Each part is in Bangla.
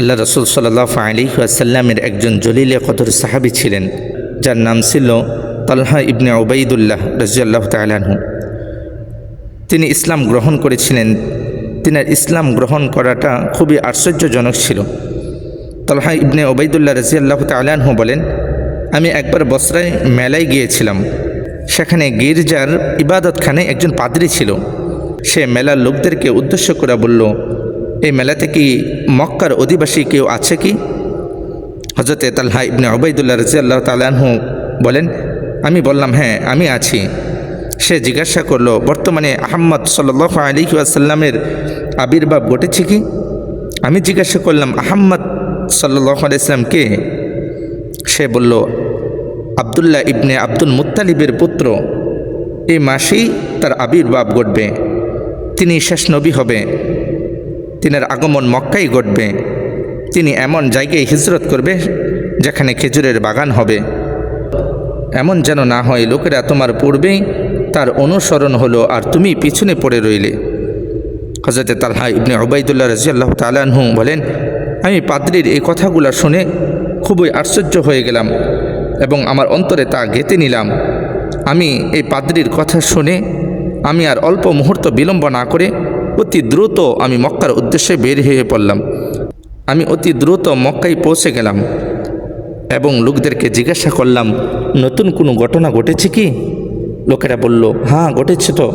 আল্লাহ রসুল সাল্লাহ আলী আসাল্লামের একজন জলিলে কদর সাহাবি ছিলেন, যার নাম ছিল তালহা ইবনে ওবাইদুল্লাহ রাজিয়াল্লাহ তালাহু তিনি ইসলাম গ্রহণ করেছিলেন। তিনার ইসলাম গ্রহণ করাটা খুবই আশ্চর্যজনক ছিল। তলহা ইবনে ওবাইদুল্লাহ রাজিয়াল্লাহ তালাহু বলেন, আমি একবার বসরায় মেলায় গিয়েছিলাম। সেখানে গির্জার ইবাদতখানে একজন পাদ্রী ছিল। সে মেলার লোকদেরকে উদ্দেশ্য করে বলল এই মেলাতে কি মক্কার অধিবাসী কেউ আছে কি? হজরতে তাল্হা ইবনে ওবাইদুল্লাহ রাজিয়াল্লাহ তালাহু বলেন, আমি বললাম হ্যাঁ আমি আছি। সে জিজ্ঞাসা করল, বর্তমানে আহম্মদ সাল্লাহ আলী আসাল্লামের আবির্ভাব ঘটেছে কি? আমি জিজ্ঞাসা করলাম, আহম্মদ সাল্লাহ আলাইসলাম কে? সে বলল, আবদুল্লাহ ইবনে আব্দুল মুত্তালিবের পুত্র। এই মাসেই তার আবির্ভাব ঘটবে। তিনি শেষ নবী হবে। তিনার আগমন মক্কাই ঘটবে। তিনি এমন জায়গায় হিজরত করবে, যেখানে খেজুরের বাগান হবে। এমন যেন না হয় লোকেরা তোমার পূর্বেই তার অনুসরণ হলো আর তুমি পিছনে পড়ে রইলে। হজরতে তালহা ইবনে ওবায়দুল্লাহ রাজিয়াল্লাহ তালাহু বলেন, আমি পাদ্রির এই কথাগুলো শুনে খুবই আশ্চর্য হয়ে গেলাম এবং আমার অন্তরে তা গেঁথে নিলাম। আমি এই পাদ্রির কথা শুনে আমি আর অল্প মুহূর্ত বিলম্ব না করে অতি দ্রুত আমি মক্কার উদ্দেশ্যে বের হয়ে পড়লাম। আমি অতি দ্রুত মক্কায় পৌঁছে গেলাম এবং লোকদেরকে জিজ্ঞাসা করলাম, নতুন কোনো ঘটনা ঘটেছে কি? লোকেরা বলল হ্যাঁ ঘটেছে তো।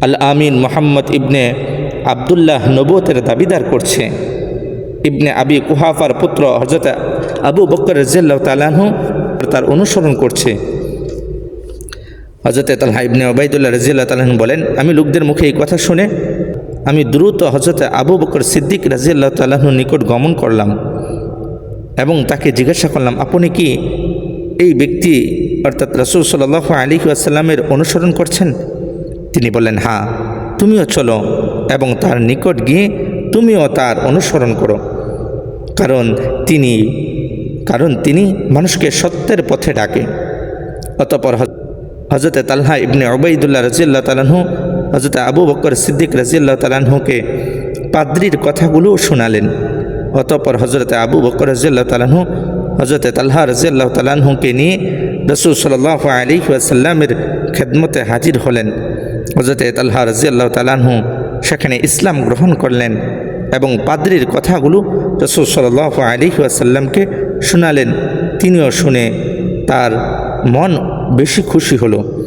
আল আমিন মোহাম্মদ ইবনে আবদুল্লাহ নবতের দাবিদার করছে। ইবনে আবি কুহাফার পুত্র হজরত আবু বকর রাজিয়াল্লাহ তালাহু তার অনুসরণ করছে। হজরত তালহা ইবনে ওবায়দুল্লাহ রাজিয়াল্লাহ তালাহু বলেন, আমি লোকদের মুখে এই কথা শুনে আমি দ্রুত হজরত আবু বকর সিদ্দিক রাজিয়াল্লাহ তালাহুর নিকট গমন করলাম এবং তাকে জিজ্ঞাসা করলাম, আপনি কি এই ব্যক্তি অর্থাৎ রসুল সাল্লাহ আলী আসাল্লামের অনুসরণ করছেন? তিনি বললেন হ্যাঁ তুমিও চলো এবং তার নিকট গিয়ে তুমিও তার অনুসরণ করো। কারণ তিনি কারণ তিনি মানুষকে সত্যের পথে ডাকে। অতপর হজরতে তালহা ইবনে ওবাইদুল্লাহ রাজিয়াল্লাহ তালাহু হজরত আবু বকর সিদ্দিক রাজিয়াল্লাহ তালাহুকে পাদ্রির কথাগুলো শোনালেন। অতপর হজরতে আবু বকর রাজিয়াল্লাহ তালাহু হজরতে তাল্হা রাজিয়াল্লাহ তালাহুকে নিয়ে রসুল সাল্লাহ আলী আসাল্লামের খেদমতে হাজির হলেন। হজরতে তাল্হা রাজিয়াল্লাহ তালাহু সেখানে ইসলাম গ্রহণ করলেন এবং পাদ্রির কথাগুলো রসুল সাল্লাহ আলী আসাল্লামকে শোনালেন। তিনিও শুনে তার মন বেশি খুশি হলো।